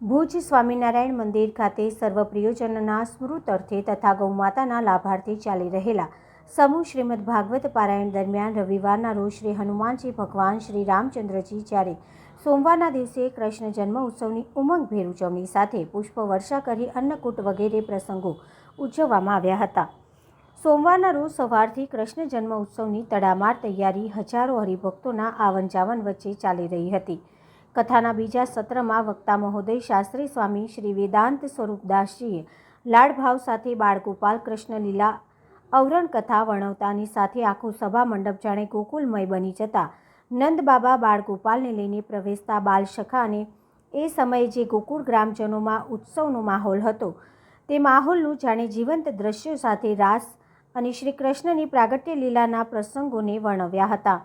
ભુજ સ્વામિનારાયણ મંદિર ખાતે સર્વ પ્રિયોજનના સ્મૃત અર્થે તથા ગૌમાતાના લાભાર્થે ચાલી રહેલા સમૂહ શ્રીમદ ભાગવત પારાયણ દરમિયાન રવિવારના રોજ શ્રી હનુમાનજી ભગવાન શ્રી રામચંદ્રજી જ્યારે સોમવારના દિવસે કૃષ્ણ જન્મ ઉત્સવની ઉમંગભેર ઉજવણી સાથે પુષ્પ વર્ષા કરી અન્નકૂટ વગેરે પ્રસંગો ઉજવવામાં આવ્યા હતા. સોમવારના રોજ સવારથી કૃષ્ણ જન્મ ઉત્સવની તડામાર તૈયારી હજારો હરિભક્તોના આવન જાવન વચ્ચે ચાલી રહી હતી. કથાના બીજા સત્રમાં વક્તા મહોદય શાસ્ત્રી સ્વામી શ્રી વેદાંત સ્વરૂપદાસજીએ લાડભાવ સાથે બાળગોપાલ કૃષ્ણ લીલા અવરણ કથા વર્ણવતાની સાથે આખું સભા મંડપ જાણે ગોકુલમય બની જતા નંદબાબા બાળગોપાલને લઈને પ્રવેશતા બાલશખા અને એ સમયે જે ગોકુળ ગ્રામજનોમાં ઉત્સવનો માહોલ હતો, તે માહોલનું જાણે જીવંત દ્રશ્યો સાથે રાસ અને શ્રી કૃષ્ણની પ્રાગટ્ય લીલાના પ્રસંગોને વર્ણવ્યા હતા.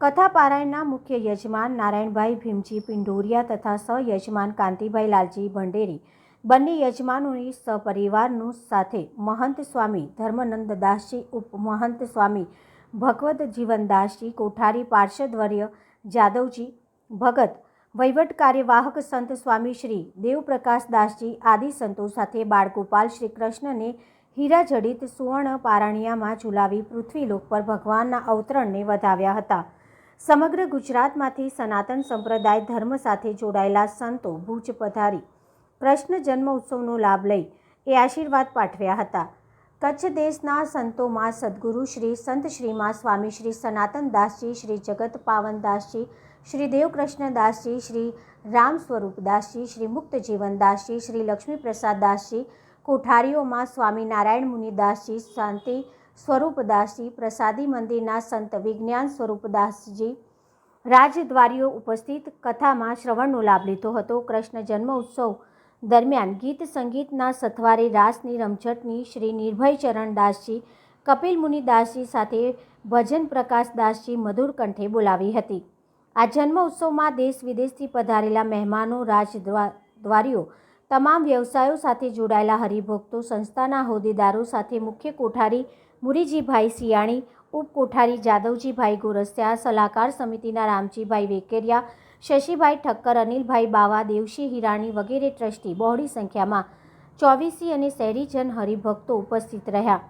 કથા પારાયણના મુખ્ય યજમાન નારાયણભાઈ ભીમજી પિંડોરિયા તથા સહયજમાન કાંતિભાઈ લાલજી ભંડેરી બંને યજમાનોની સપરિવારનું સાથે મહંત સ્વામી ધર્મનંદદાસજી ઉપમહંત સ્વામી ભગવત જીવનદાસજી કોઠારી પાર્ષદવર્ય જાદવજી, ભગત વહીવટ કાર્યવાહક સંત સ્વામી શ્રી દેવપ્રકાશદાસજી આદિ સંતો સાથે બાળગોપાલ શ્રી કૃષ્ણને હીરાજડિત સુવર્ણ પારાણિયામાં ઝુલાવી પૃથ્વીલોક પર ભગવાનના અવતરણને વધાવ્યા હતા. સમગ્ર ગુજરાતમાંથી સનાતન સંપ્રદાય ધર્મ સાથે જોડાયેલા સંતો ભુજ પધારી કૃષ્ણ જન્મ ઉત્સવનો લાભ લઈ એ આશીર્વાદ પાઠવ્યા હતા. કચ્છ દેશના સંતોમાં સદગુરુ શ્રી સંત શ્રીમાં સ્વામી શ્રી સનાતન દાસજી, શ્રી જગત પાવનદાસજી શ્રી દેવકૃષ્ણ દાસજી, શ્રી રામ સ્વરૂપદાસજી શ્રી મુક્ત જીવનદાસજી શ્રી લક્ષ્મીપ્રસાદ દાસજી, કોઠારીઓમાં સ્વામી નારાયણ મુનિદાસજી શાંતિ સ્વરૂપદાસજી, પ્રસાદી મંદિરના સંત વિજ્ઞાન સ્વરૂપદાસજી, રાજદ્વારીઓ ઉપસ્થિત કથામાં શ્રવણનો લાભ લીધો હતો. કૃષ્ણ જન્મ ઉત્સવ દરમિયાન ગીત સંગીતના સથવારે રાસની રમઝટની શ્રી નિર્ભય ચરણદાસજી કપિલ મુનિદાસજી સાથે ભજન પ્રકાશદાસજી મધુર કંઠે બોલાવી હતી. આ જન્મ ઉત્સવમાં દેશ વિદેશથી પધારેલા મહેમાનો રાજદ્વારીઓ તમામ વ્યવસાયો સાથે જોડાયેલા હરિભક્તો, સંસ્થાના હોદ્દેદારો સાથે મુખ્ય કોઠારી મુરીજીભાઈ સિયાણી ઉપકોઠારી જાદવજીભાઈ ગોરસિયા, સલાહકાર સમિતિના રામજીભાઈ વેકેરિયા, શશીભાઈ ઠક્કર, અનિલભાઈ બાવા, દેવશી હિરાણી વગેરે ટ્રસ્ટી બહોળી સંખ્યામાં ચોવીસી અને શહેરીજન હરિભક્તો ઉપસ્થિત રહ્યા.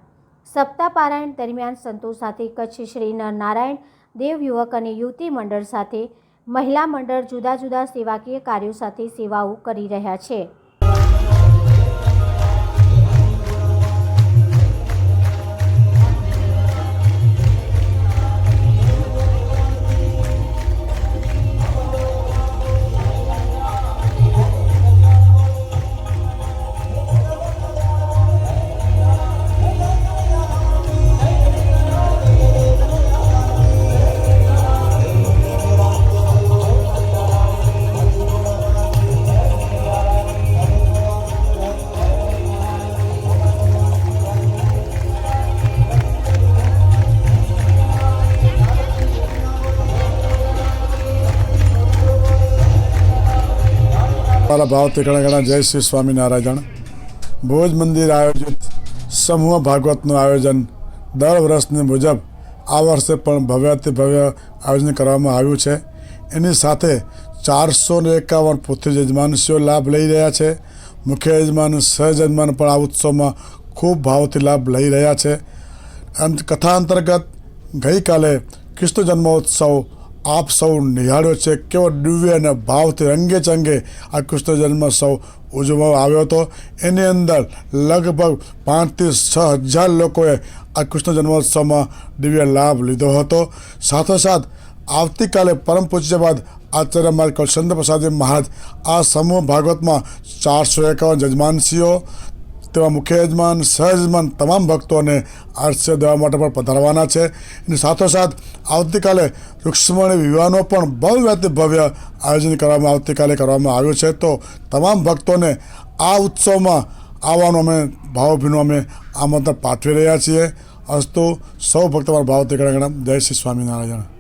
સપ્તાહ પારાયણ દરમિયાન સંતો સાથે કચ્છ શ્રી નારાયણ દેવ યુવક અને યુવતી મંડળ સાથે મહિલા મંડળ જુદા જુદા સેવાકીય કાર્યો સાથે સેવાઓ કરી રહ્યા છે. મારા ભાવથી ઘણા જય શ્રી સ્વામિનારાયણ ભોજ મંદિર આયોજિત સમૂહ ભાગવતનું આયોજન દર વર્ષની મુજબ આ વર્ષે પણ ભવ્યથી ભવ્ય આયોજન કરવામાં આવ્યું છે. એની સાથે ચારસો ને એકાવન પોતે યજમાનશીઓ લાભ લઈ રહ્યા છે. મુખ્ય યજમાન સહયજમાન પણ આ ઉત્સવમાં ખૂબ ભાવથી લાભ લઈ રહ્યા છે. કથા અંતર્ગત ગઈકાલે કૃષ્ણ જન્મોત્સવ આપ સૌ નિહાળ્યો છે. કેવો દિવ્ય અને ભાવથી રંગે ચંગે આ કૃષ્ણ જન્મોત્સવ ઉજવવામાં આવ્યો હતો. એની અંદર લગભગ પાંચથી છ હજાર લોકોએ આ કૃષ્ણ જન્મોત્સવમાં દિવ્ય લાભ લીધો હતો. સાથોસાથ આવતીકાલે પરમ પૂજ્ય બાદ આચાર્ય માર્ગ કૌશલ્ય પ્રસાદજી મહારાજ આ સમૂહ ભાગવતમાં ચારસો એકાવન યજમાનશ્રીઓ તેવા મુખ્ય યજમાન સહયજમાન તમામ ભક્તોને આરસ્ય દેવા માટે પણ પધારવાના છે. એની સાથોસાથ આવતીકાલે રૂક્ષ્મણી વિવાહનો પણ ભવ્યથી ભવ્ય આયોજન કરવામાં આવતીકાલે કરવામાં આવ્યું છે. તો તમામ ભક્તોને આ ઉત્સવમાં આવવાનું અમે ભાવભીનું અમે આમંત્રણ પાઠવી રહ્યા છીએ. અસ્તુ સૌ ભક્તો ભાવ તે ગણા. જય શ્રી સ્વામિનારાયણ.